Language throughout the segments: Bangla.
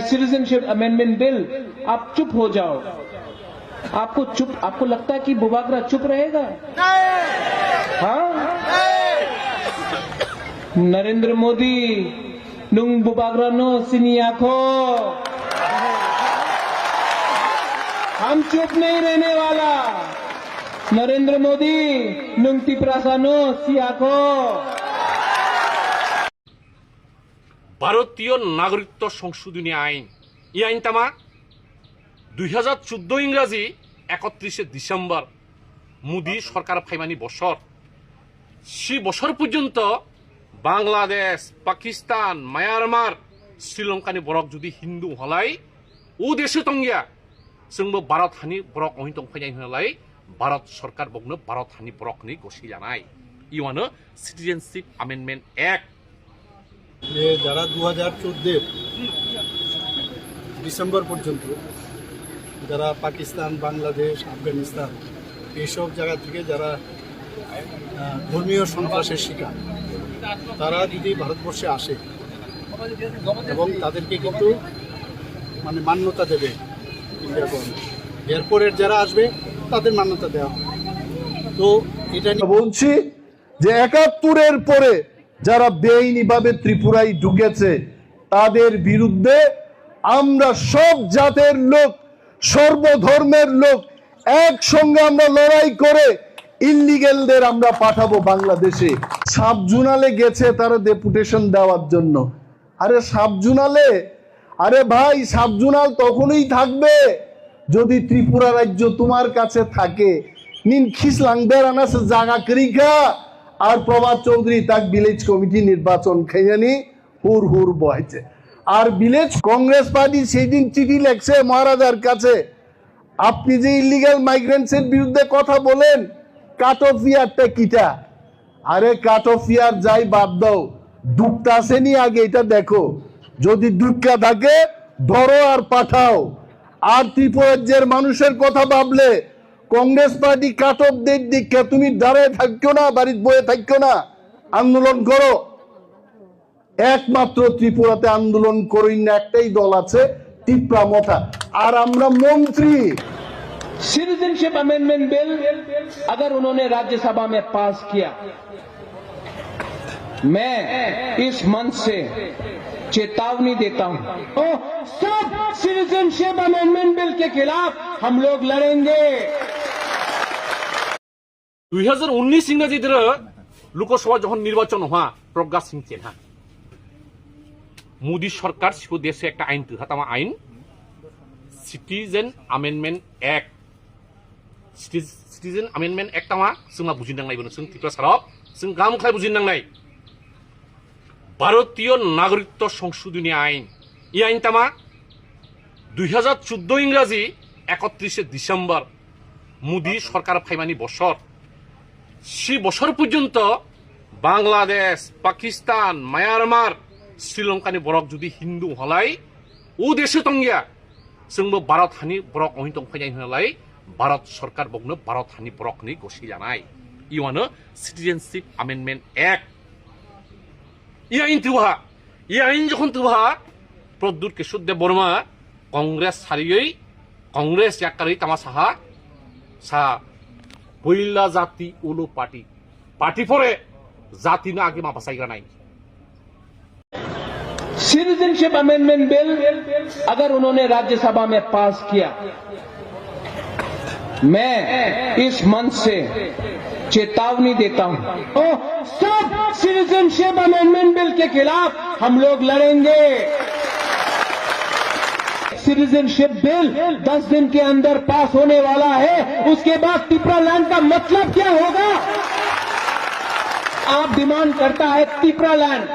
सिटीजनशिप अमेंडमेंट बिल आप चुप हो जाओ। आपको चुप, आपको लगता है कि बुबागरा चुप रहेगा? हाँ? नरेंद्र मोदी, नुंग बुबागरा नो सिनियाखो हम चुप नहीं रहने वाला। नरेंद्र मोदी, नुंग तिपरासा नो सिया सियाखो। ভারতীয় নাগরিকত্ব সংশোধনী আইন এই আইন তামা দুই হাজার চোদ্দ ইংরাজি একত্রিশে ডিসেম্বর মোদী সরকার ফাইমানি বছর সি বছর পর্যন্ত বাংলাদেশ পাকিস্তান মায়ানমার শ্রীলঙ্কানি বরক যদি হিন্দু হলাই ও দেশে তঙ্গিয়া जोंबो भारत हानि बरक अहिं दंफायनाय होनालाय भारत सरकार बगनो भारत हानि बरकनि गसि जानाय इवानो सिटिजेनशिप अमेंडमेंट एक्ट যে যারা দু হাজার চোদ্দের ডিসেম্বর পর্যন্ত যারা পাকিস্তান, বাংলাদেশ, আফগানিস্তান এইসব জায়গা থেকে যারা ধর্মীয় সন্ত্রাসের শিকার, তারা যদি ভারতবর্ষে আসে এবং তাদেরকে কিন্তু মানে মান্যতা দেবে ইন্ডিয়া গভর্নমেন্ট এরপরের যারা আসবে, তাদের মান্যতা দেওয়া হবে। তো এটা বলছি যে একাত্তরের পরে যারা বেআইনিভাবে ত্রিপুরায় ঢুকেছে, তাদের বিরুদ্ধে আমরা সব জাতের লোক, সর্বধর্মের লোক একসঙ্গে আমরা লড়াই করে ইলিগেলদের আমরা পাঠাবো বাংলাদেশে। সাবজুনালে গেছে তারা ডেপুটেশন দেওয়ার জন্য। আরে সাবজুনালে আরে ভাই সাবজুনাল তখনই থাকবে যদি ত্রিপুরা রাজ্য তোমার কাছে থাকে। নিন খিসলাং বেড়ানাছে জাগা করিকা আর প্রভাত চৌধুরী তাক ভিলেজ কমিটি নির্বাচন খেয়ানি হুর হুর বয়ছে আর ভিলেজ কংগ্রেস পার্টি সেই দিন চিঠি লেখছে মহারাজার কাছে। আপনি যে ইলিগাল মাইগ্রেন্টসের বিরুদ্ধে কথা বলেন কাট অফ ইয়ারটা কিটা? আরে কাট অফ ইয়ার যাই বাদ দাও। দুঃখটা আসেনি আগে, এটা দেখো। যদি দুঃখটা থাকে, ধরো আর পাঠাও। আর ত্রিপুরাজ্যের মানুষের কথা ভাবলে Congress party cut off date দীক্ষা তুমি দাঁড়ায় থাকছো না বাড়ির বয়ে থাকছো না আন্দোলন করো একমাত্র ত্রিপুরাতে আন্দোলন করি না একটাই দল আছে টিপ্রা মথা আর আমরা মন্ত্রী सिटीजनशिप अमेंडमेंट बिल अगर उन्होंने राज्यसभा में पास किया मैं इस मंच से चेतावनी देता हूं ओ, सब सिटीजनशिप अमेंडमेंट बिल के खिलाफ हम लोग लड़ेंगे দুই হাজার উনিশ ইংরাজিদের লোকসভা যখন নির্বাচন হওয়া প্রজ্ঞা সিং চেনহা মোদী সরকার সিও দেশে একটা আইন তৈরি তামা আইন citizen amendment act citizen amendment act तामा जोंना बुजिनांनाय बोनो जों ত্রিপুরা সারক जों गाहामखाय बुजिनांनाय ভারতীয় নাগরিকত্ব সংশোধনী আইন এই আইন তামা দুই হাজার চোদ্দ ইংরাজি একত্রিশে ডিসেম্বর মোদী সরকার ফাইমানি বছর সি বছর পর্যন্ত বাংলাদেশ পাকিস্তান মায়ানমার শ্রীলঙ্কানি বরক যদি হিন্দু হলাই ও দেশে তঙ্গিয়া जोंबो भारत हानि बरक अहिं दंफायनाय होनालाय भारत सरकार बगनो भारत हानि बरकनि गसि जानाय इवानो सिटिजेनशिप अमेंडमेंट एक्ट ই আইন তুহা ই আইন যখন তুহা প্রদ্যুৎ কেশব দেব বর্মা কংগ্রেস সারিয়েই কংগ্রেস ইয়াকারি তামা সাহা সা বইলা জাতি উলু পার্টি পার্টি পরে জাতি না আগে মা বাসাইগা নাই सिटीजनशिप अमेंडमेंट बिल अगर उन्होंने राज्यसभा में पास किया मैं इस मंच से चेतावनी देता हूं ओ, सब सिटीजनशिप अमेंडमेंट बिल के खिलाफ हम लोग लड़ेंगे सिटीजनशिप बिल 10 दिन के अंदर पास होने वाला है। उसके बाद टिपरा लैंड का मतलब क्या होगा? आप डिमांड करता है टिपरा लैंड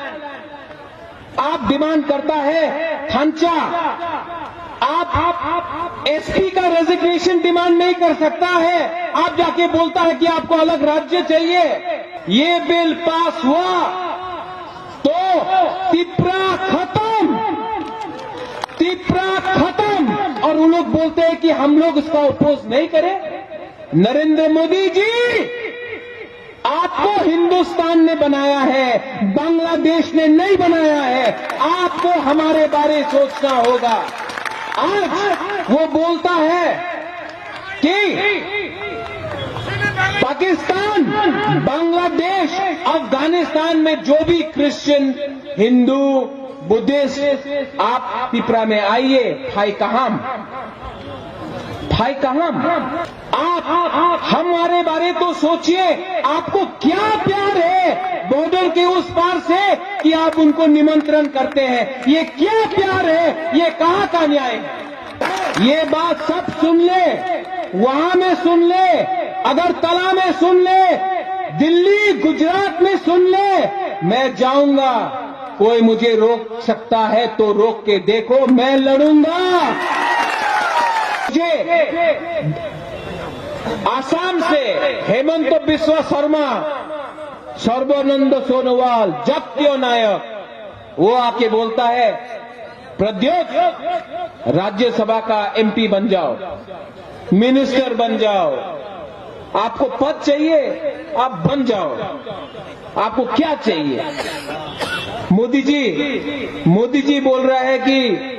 आप डिमांड करता है थांचा आप आप आप एसपी का रेजिग्नेशन डिमांड नहीं कर सकता है। आप जाके बोलता है कि आपको अलग राज्य चाहिए। ये बिल पास हुआ। तो तिपरा बोलते हैं कि हम लोग इसका अपोज नहीं करें? नरेंद्र मोदी जी, आपको हिंदुस्तान ने बनाया है, बांग्लादेश ने नहीं बनाया है, आपको हमारे बारे सोचना होगा। आज वो बोलता है कि पाकिस्तान, बांग्लादेश, अफ़गानिस्तान में जो भी क्रिश्चियन, हिंदू, बुद्धिस्ट आप पिपरा में आइए, भाई कहाम भाई कहाम आप हमारे बारे तो सोचिए, आपको क्या प्यार है बॉर्डर के उस पार से कि आप उनको निमंत्रण करते हैं। ये क्या प्यार है, ये कहाँ का न्याय ये बात सब सुन ले, वहाँ में सुन ले अगर तला में सुन ले, दिल्ली, गुजरात में सुन ले, मैं जाऊँगा। कोई मुझे रोक सकता है तो रोक के देखो, मैं लड़ूँगा। आसाम से हेमंत बिस्वा शर्मा, सर्वानंद सोनोवाल जब क्यों नायक। वो आके बोलता है, प्रद्योत, राज्यसभा का एमपी बन जाओ मिनिस्टर बन जाओ। आपको पद चाहिए, आप बन जाओ। आपको क्या चाहिए? मोदी जी मोदी जी बोल रहा है कि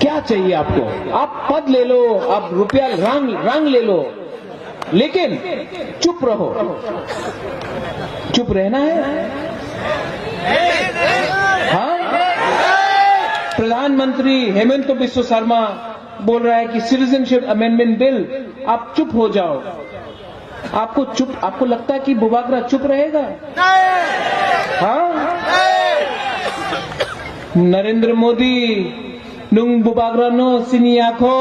क्या चाहिए आपको? आप पद ले लो, आप रुपया रंग रंग ले लो। लेकिन चुप रहो। चुप रहना है? हाँ? प्रधानमंत्री हेमंत बिस्व शर्मा बोल रहा है कि सिटीजनशिप अमेंडमेंट बिल आप चुप हो जाओ। आपको चुप, आपको लगता है कि बुबागरा चुप रहेगा? हाँ? Narendra Modi nung bubagrano siniyako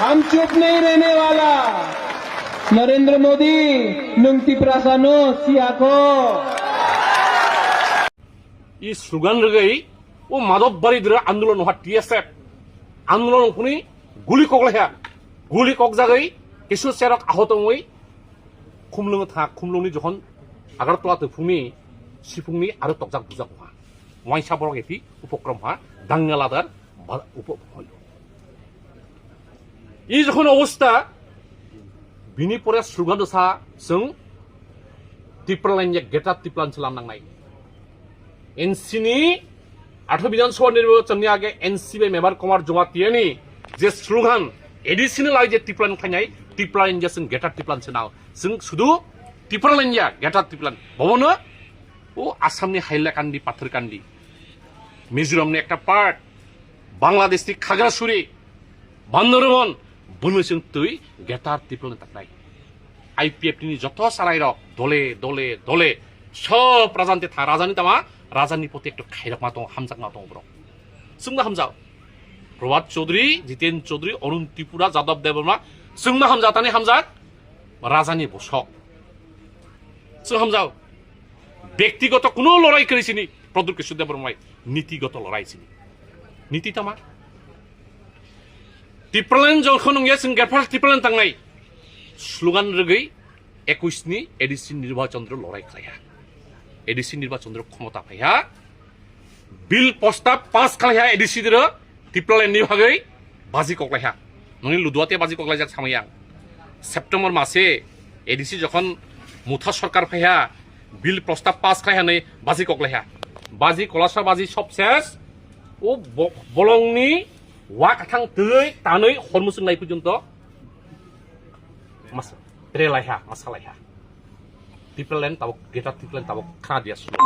हम चुप नहीं रहने वाला नरेंद्र मोदी नुंग तिप्रासानो सियाको এই স্লোগান রেগেই ও মাদক বাড়িদের আন্দোলন হওয়া টিএসএফ আন্দোলন শুনি গুলি কগলে হ্যা গুলি কক জাগাই কিছু চেরক আহত মই খুমলং থাক খুমলংনি যখন আগারতলাতে ফুমি সিফুংনি আরও তকজাক বুজাক হওয়া වංශබරක ඇති উপক্রম হওয়া দাঙ্গালাদার হইল এই যখন অবস্থা বিনি পরে সুগাদসা जों টিপ্রালাইনজে গেটার টিপ্লানছিলাম নাংনাই এনসিনি আঠ বিধানসভা নির্বাচননি আগে এনসিবি মেম্বার কমার জমা তিয়ানি যে স্লোগান এডিশনাল আই যে টিপ্লান খাইনাই টিপ্লাইনজে जों গেটার টিপ্লানছে নাও। जों শুধু টিপ্লাইনজে গেটার টিপ্লান ভবনো ও আসামনি হাইলাকান্দি পাথরকান্দি মিজোরাম নিয়ে একটা পার্ট বাংলাদেশ থেকে খাগড়া সুরে বান্দরবন বনমেছেন তুই গেতার ত্রিপুরা তাকাই আইপিএফ তিনি যত সারাই রক দলে দলে দলে, সব রাজানতে থা রাজানি তামা রাজানি পথে একটু খাইরাক মাতো হামজাক মাতো ব্র। সুংনা হামজাও। প্রভাত চৌধুরী, জিতেন চৌধুরী, অরুণ ত্রিপুরা, যাদব দেববর্মা। সুংনা হামজা, তানি হামজাক রাজানি বসক। সুং হামজাও, ব্যক্তিগত কোনো লড়াই করেছিনি। প্রদুরকিশোর দেববর্মায় নীতিগত লড়াই ছিল। নীতি তামা টিপ্রলেন যখন গেছেন গেফার ত্রিপ্রলেন তাই স্লোগান রেগেই একুশ নি এডিসি নির্বাচন্দ্র লড়াই খাইয়া। এডিসি নির্বাচন্দ্র ক্ষমতা পাইয়া, বিল প্রস্তাব পাস খালাইয়া এডিসি দিয়ে ত্রিপ্রলেন ভাগৈ বাজি ককলাইহা ননি লুদুয়াতে বাজি ককলাই যা সামাইয়া সেপ্টেম্বর মাসে এডিসি যখন মুথা সরকার ফাইহা বিল প্রস্তাব পাস খাইহা নই, বাজি ককলাইহা বাজি কলাসা বাজি সব শেষ ও বলংনি ওয়া কাথাং তৈ তাनै হরমুসুং নাই পর্যন্ত mas relaiha masalaiha tipelen tabok geta tipelen tabok kena dia semua